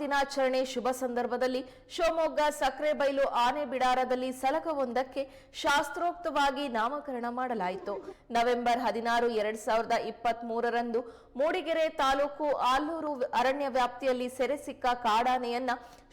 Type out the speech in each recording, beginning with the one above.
ದಿನಾಚರಣೆ ಶುಭ ಸಂದರ್ಭದಲ್ಲಿ ಶಿವಮೊಗ್ಗ ಸಕ್ರೆಬೈಲು ಆನೆ ಬಿಡಾರದಲ್ಲಿ ಸಲಕವೊಂದಕ್ಕೆ ಶಾಸ್ತ್ರೋಕ್ತವಾಗಿ ನಾಮಕರಣ ಮಾಡಲಾಯಿತು. ನವೆಂಬರ್ ಹದಿನಾರು, ಎರಡ್ ಸಾವಿರದ ಇಪ್ಪತ್ತ್ ಮೂರರಂದು ಮೂಡಿಗೆರೆ ತಾಲೂಕು ಆಲೂರು ಅರಣ್ಯ ವ್ಯಾಪ್ತಿಯಲ್ಲಿ ಸೆರೆ ಸಿಕ್ಕ ಕಾಡಾನೆಯನ್ನ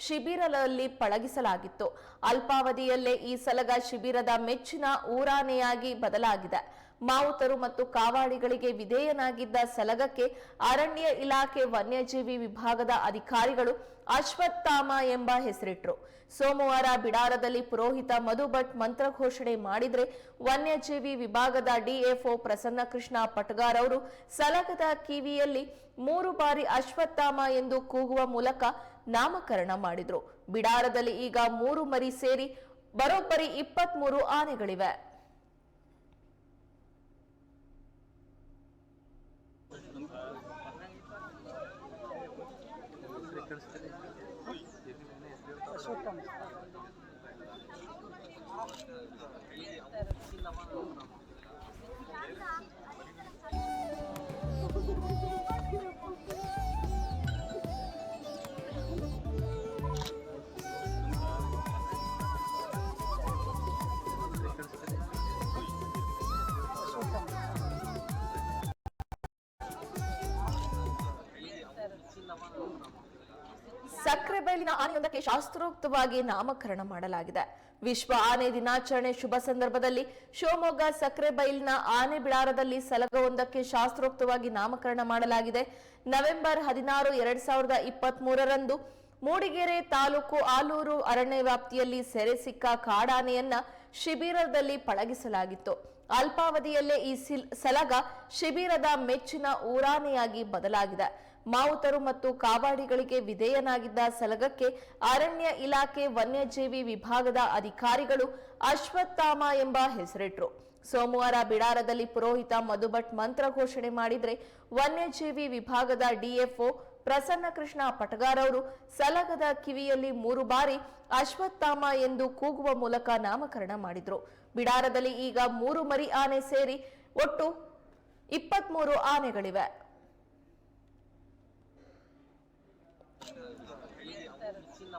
ಶಿಬಿರದಲ್ಲಿ ಪಳಗಿಸಲಾಗಿತ್ತು. ಅಲ್ಪಾವಧಿಯಲ್ಲೇ ಈ ಸಲಗ ಶಿಬಿರದ ಮೆಚ್ಚಿನ ಊರಾನೆಯಾಗಿ ಬದಲಾಗಿದೆ. ಮಾವುತರು ಮತ್ತು ಕಾವಾಡಿಗಳಿಗೆ ವಿಧೇಯನಾಗಿದ್ದ ಸಲಗಕ್ಕೆ ಅರಣ್ಯ ಇಲಾಖೆ ವನ್ಯಜೀವಿ ವಿಭಾಗದ ಅಧಿಕಾರಿಗಳು ಅಶ್ವತ್ಥಾಮ ಎಂಬ ಹೆಸರಿಟ್ರು. ಸೋಮವಾರ ಬಿಡಾರದಲ್ಲಿ ಪುರೋಹಿತ ಮಧು ಭಟ್ ಮಂತ್ರಘೋಷಣೆ ಮಾಡಿದ್ರೆ ವನ್ಯಜೀವಿ ವಿಭಾಗದ ಡಿಎಫ್ಒ ಪ್ರಸನ್ನ ಕೃಷ್ಣ ಪಟ್ಗಾರ್ ಅವರು ಸಲಗದ ಕಿವಿಯಲ್ಲಿ ಮೂರು ಬಾರಿ ಅಶ್ವತ್ಥಾಮ ಎಂದು ಕೂಗುವ ಮೂಲಕ ನಾಮಕರಣ ಮಾಡಿದ್ರು. ಬಿಡಾರದಲ್ಲಿ ಈಗ ಮೂರು ಮರಿ ಸೇರಿ ಬರೋಬ್ಬರಿ ಇಪ್ಪತ್ಮೂರು ಆನೆಗಳಿವೆ. ತಿಳಿಸ್ತೀನಿ ಸಕ್ರೆಬೈಲಿನ ಆನೆಯೊಂದಕ್ಕೆ ಶಾಸ್ತ್ರೋಕ್ತವಾಗಿ ನಾಮಕರಣ ಮಾಡಲಾಗಿದೆ. ವಿಶ್ವ ಆನೆ ದಿನಾಚರಣೆ ಶುಭ ಸಂದರ್ಭದಲ್ಲಿ ಶಿವಮೊಗ್ಗ ಸಕ್ರೆಬೈಲಿನ ಆನೆ ಬಿಡಾರದಲ್ಲಿ ಸಲಗವೊಂದಕ್ಕೆ ಶಾಸ್ತ್ರೋಕ್ತವಾಗಿ ನಾಮಕರಣ ಮಾಡಲಾಗಿದೆ. ನವೆಂಬರ್ ಹದಿನಾರು, ಎರಡ್ ಸಾವಿರದ ಇಪ್ಪತ್ತ್ ಮೂರರಂದು ಮೂಡಿಗೆರೆ ತಾಲೂಕು ಆಲೂರು ಅರಣ್ಯ ವ್ಯಾಪ್ತಿಯಲ್ಲಿ ಸೆರೆ ಸಿಕ್ಕ ಕಾಡಾನೆಯನ್ನ ಶಿಬಿರದಲ್ಲಿ ಪಳಗಿಸಲಾಗಿತ್ತು. ಅಲ್ಪಾವಧಿಯಲ್ಲೇ ಈ ಸಿಲ್- ಸಲಗ ಶಿಬಿರದ ಮೆಚ್ಚಿನ ಊರಾನೆಯಾಗಿ ಬದಲಾಗಿದೆ. ಮಾವುತರು ಮತ್ತು ಕಾವಾಡಿಗಳಿಗೆ ವಿಧೇಯನಾಗಿದ್ದ ಸಲಗಕ್ಕೆ ಅರಣ್ಯ ಇಲಾಖೆ ವನ್ಯಜೀವಿ ವಿಭಾಗದ ಅಧಿಕಾರಿಗಳು ಅಶ್ವತ್ಥಾಮ ಎಂಬ ಹೆಸರಿಟ್ರು. ಸೋಮವಾರ ಬಿಡಾರದಲ್ಲಿ ಪುರೋಹಿತ ಮಧುಭಟ್ ಮಂತ್ರ ಘೋಷಣೆ ಮಾಡಿದರೆ ವನ್ಯಜೀವಿ ವಿಭಾಗದ ಡಿಎಫ್ಒ ಪ್ರಸನ್ನ ಕೃಷ್ಣ ಪಟಗಾರ್ ಅವರು ಸಲಗದ ಕಿವಿಯಲ್ಲಿ ಮೂರು ಬಾರಿ ಅಶ್ವತ್ಥಾಮ ಎಂದು ಕೂಗುವ ಮೂಲಕ ನಾಮಕರಣ ಮಾಡಿದ್ರು. ಬಿಡಾರದಲ್ಲಿ ಈಗ ಮೂರು ಮರಿ ಆನೆ ಸೇರಿ ಒಟ್ಟು ಇಪ್ಪತ್ಮೂರು ಆನೆಗಳಿವೆ. いや、でも死。